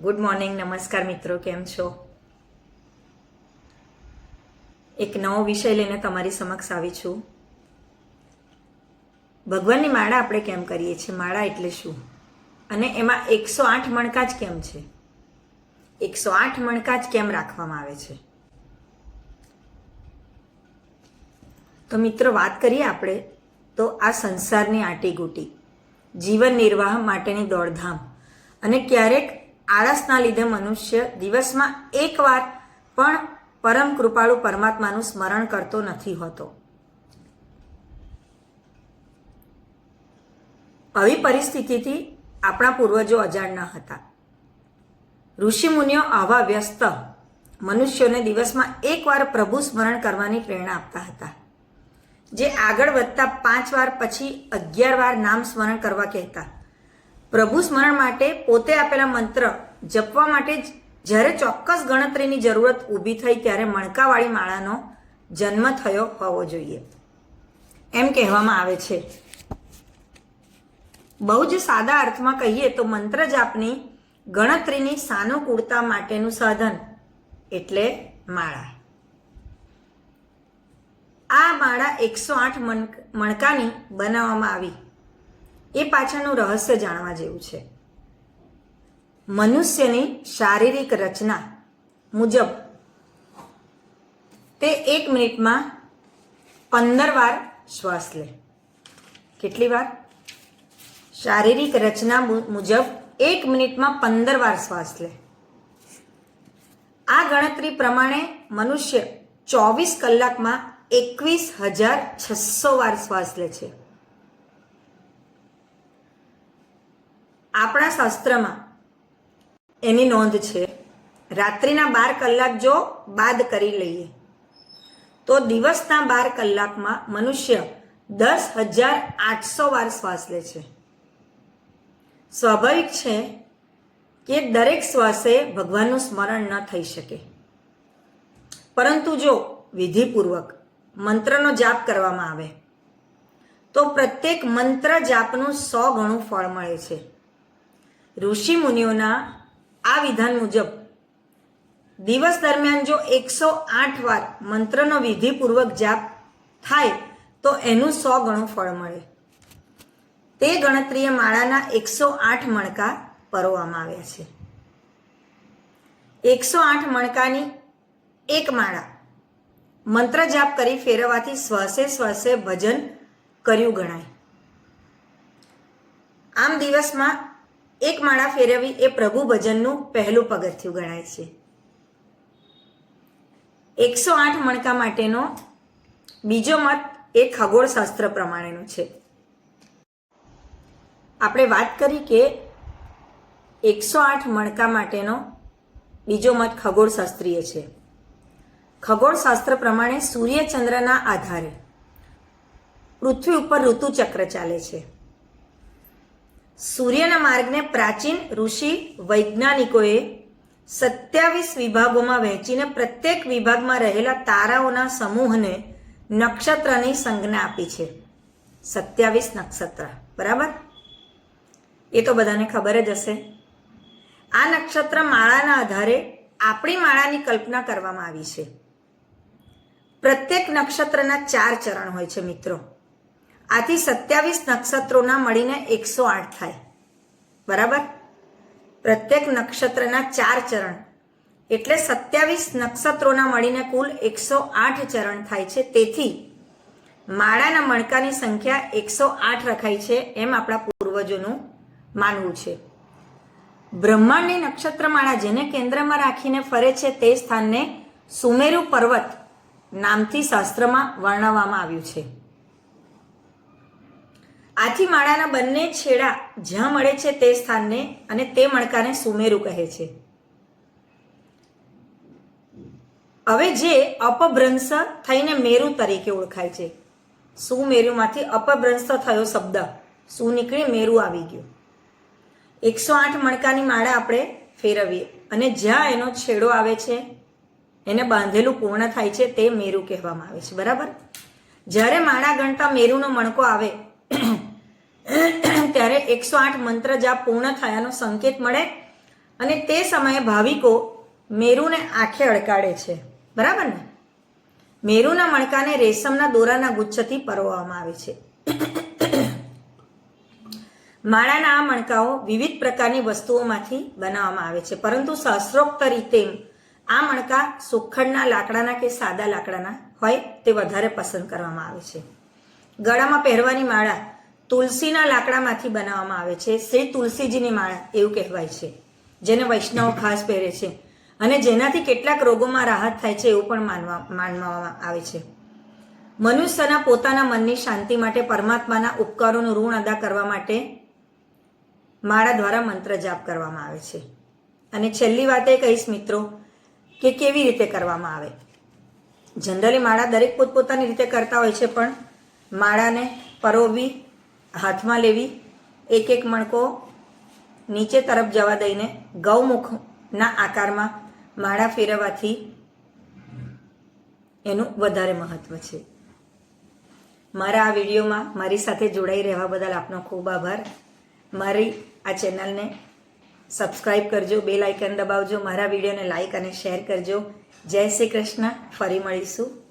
Good morning નમસ્કાર મિત્રો, કેમ છો? એક નવો વિષય લઈને તમારી સમક્ષ આવી છું. ભગવાનની માળા આપણે કેમ કરીએ છીએ? માળા એટલે શું? અને એમાં એકસો આઠ મણકા જ કેમ છે? એકસો આઠ મણકા જ કેમ રાખવામાં આવે છે? તો મિત્રો, વાત કરીએ આપણે તો આ સંસારની આટીગુટી, જીવન નિર્વાહ માટેની દોડધામ. અને ક્યારેક આળસના લીધે મનુષ્ય દિવસમાં એકવાર પણ પરમ કૃપાળુ પરમાત્માનું સ્મરણ કરતો નથી હોતો. આવી પરિસ્થિતિથી આપણા પૂર્વજો અજાણ ન હતા. ઋષિ મુનિઓ આવા વ્યસ્ત મનુષ્યોને દિવસમાં એકવાર પ્રભુ સ્મરણ કરવાની પ્રેરણા આપતા હતા. જે આગળ વધતા પાંચ વાર પછી અગિયાર વાર નામ સ્મરણ કરવા કહેતા. પ્રભુ સ્મરણ માટે પોતે આપેલા મંત્ર જપવા માટે જ્યારે ચોક્કસ ગણતરીની જરૂરત ઊભી થઈ ત્યારે મણકાવાળી માળાનો જન્મ થયો હોવો જોઈએ. એમ કહેવામાં આવે છે. બહુ જ સાદા અર્થમાં કહીએ તો મંત્ર જાપની ગણતરીની સાનુકૂળતા માટેનું સાધન એટલે માળા. આ માળા એકસો આઠ મણકાની બનાવવામાં આવી. એ પાછળનું રહસ્ય જાણવા જેવું છે. મનુષ્યની શારીરિક રચના મુજબ તે એક મિનિટમાં પંદર વાર શ્વાસ લે. કેટલી વાર? શારીરિક રચના મુજબ એક મિનિટમાં પંદર વાર શ્વાસ લે. આ ગણતરી પ્રમાણે મનુષ્ય ચોવીસ કલાકમાં એકવીસ હજાર છસો વાર શ્વાસ લે છે. આપણા શાસ્ત્રમાં એની નોંધ છે, રાત્રિના બાર કલાક જો બાદ કરી લઈએ, તો દિવસના બાર કલાકમાં મનુષ્ય દસ હજાર આઠસો વાર શ્વાસ લે છે. સ્વાભાવિક છે કે દરેક શ્વાસે ભગવાનનું સ્મરણ ન થઈ શકે. પરંતુ જો વિધિપૂર્વક મંત્રનો જાપ કરવામાં આવે, તો પ્રત્યેક મંત્ર જાપનું સો ગણું ફળ મળે છે. ઋષિ મુનિઓના આ વિધાન મુજબ, દિવસ દરમિયાન જો એકસો આઠ વાર મંત્રનો વિધિપૂર્વક જાપ થાય, તો એનું સો ગણું ફળ મળે. તે ગણતરીએ માળાના એકસો આઠ મણકા પરોવામાં આવ્યા છે. એકસો આઠ મણકાની એક માળા મંત્ર જાપ કરી ફેરવવાથી શ્વાસે શ્વાસે ભજન કર્યું ગણાય. આમ દિવસમાં એક માળા ફેરવવી એ પ્રભુ ભજનનું પહેલું પગથિયું ગણાય છે. એકસો આઠ મણકા માટેનો બીજો મત એ ખગોળશાસ્ત્ર પ્રમાણેનો છે. આપણે વાત કરી કે એકસો આઠ મણકા માટેનો બીજો મત ખગોળશાસ્ત્રીય છે. ખગોળશાસ્ત્ર પ્રમાણે સૂર્યચંદ્રના આધારે પૃથ્વી ઉપર ઋતુચક્ર ચાલે છે. સૂર્યના માર્ગને પ્રાચીન ઋષિ વૈજ્ઞાનિકોએ સત્યાવીસ વિભાગોમાં વહેંચીને પ્રત્યેક વિભાગમાં રહેલા તારાઓના સમૂહને નક્ષત્રની સંજ્ઞા આપી છે. સત્યાવીસ નક્ષત્ર. બરાબર? એ તો બધાને ખબર જ હશે. આ નક્ષત્ર માળાના આધારે આપણી માળાની કલ્પના કરવામાં આવી છે. પ્રત્યેક નક્ષત્રના ચાર ચરણ હોય છે મિત્રો. આથી સત્યાવીસ નક્ષત્રોના મળીને એકસો આઠ થાય. બરાબર? પ્રત્યેક નક્ષત્રના ચાર ચરણ. એટલે સત્યાવીસ નક્ષત્રોના મળીને કુલ એકસો આઠ ચરણ થાય છે. તેથી માળાના મણકાની સંખ્યા એકસો આઠ રખાય છે એમ આપણા પૂર્વજોનું માનવું છે. બ્રહ્માંડની નક્ષત્રમાળા જેને કેન્દ્રમાં રાખીને ફરે છે તે સ્થાનને સુમેરુ પર્વત નામથી શાસ્ત્રમાં વર્ણવવામાં આવ્યું છે. આથી માળાના બંને છેડા જ્યાં મળે છે તે સ્થાનને અને તે મણકાને સુમેરુ કહે છે. હવે જે અપભ્રંશ થઈને મેરુ તરીકે ઓળખાય છે. સુમેરુમાંથી અપભ્રંશ થયો શબ્દ. સુ નીકળી મેરુ આવી ગયું. એકસો આઠ મણકાની માળા આપણે ફેરવીએ અને જ્યાં એનો છેડો આવે છે, એને બાંધેલું પૂર્ણ થાય છે તે મેરુ કહેવામાં આવે છે. બરાબર? જ્યારે માળા ગણતા મેરુનો મણકો આવે ત્યારે એકસો આઠ મંત્ર જાપ પૂર્ણ થયાનો સંકેત મળે અને તે સમયે ભાવિકો મેરુને આંખે અડકાડે છે. બરાબર ને? મેરુના મણકાને રેશમના દોરાના ગુચ્છથી પરોવામાં આવે છે. માળાના આ મણકાઓ વિવિધ પ્રકારની વસ્તુઓમાંથી બનાવવામાં આવે છે. પરંતુ શાસ્ત્રોક્ત રીતે આ મણકા સુખડના લાકડાના કે સાદા લાકડાના હોય તે વધારે પસંદ કરવામાં આવે છે. ગળામાં પહેરવાની માળા તુલસીના લાકડામાંથી બનાવવામાં આવે છે. શ્રી તુલસીજીની માળા એવું કહેવાય છે, જેને વૈષ્ણવ ખાસ પહેરે છે અને જેનાથી કેટલાક રોગોમાં રાહત થાય છે એવું પણ માનવા, માનવામાં આવે છે. મનુષ્યના પોતાના મનની શાંતિ માટે પરમાત્માના ઉપકારોનું ઋણ અદા કરવા માટે માળા દ્વારા મંત્ર જાપ કરવામાં આવે છે. અને છેલ્લી વાત એ કહીશ મિત્રો કે કેવી રીતે કરવામાં આવે. જનરલી માળા દરેક પોતપોતાની રીતે કરતા હોય છે, પણ માળાને પરોવવી હાથમાં લેવી, એક એક મણકો નીચે તરફ જવા દઈને ગૌમુખના આકારમાં માળા ફેરવવાથી એનું વધારે મહત્વ છે. મારા આ વિડીયોમાં મારી સાથે જોડાઈ રહેવા બદલ આપનો ખૂબ આભાર. મારી આ ચેનલને સબસ્ક્રાઈબ કરજો, બેલ આઇકન દબાવજો, મારા વિડીયોને લાઈક અને શેર કરજો. જય શ્રી કૃષ્ણ, ફરી મળીશું.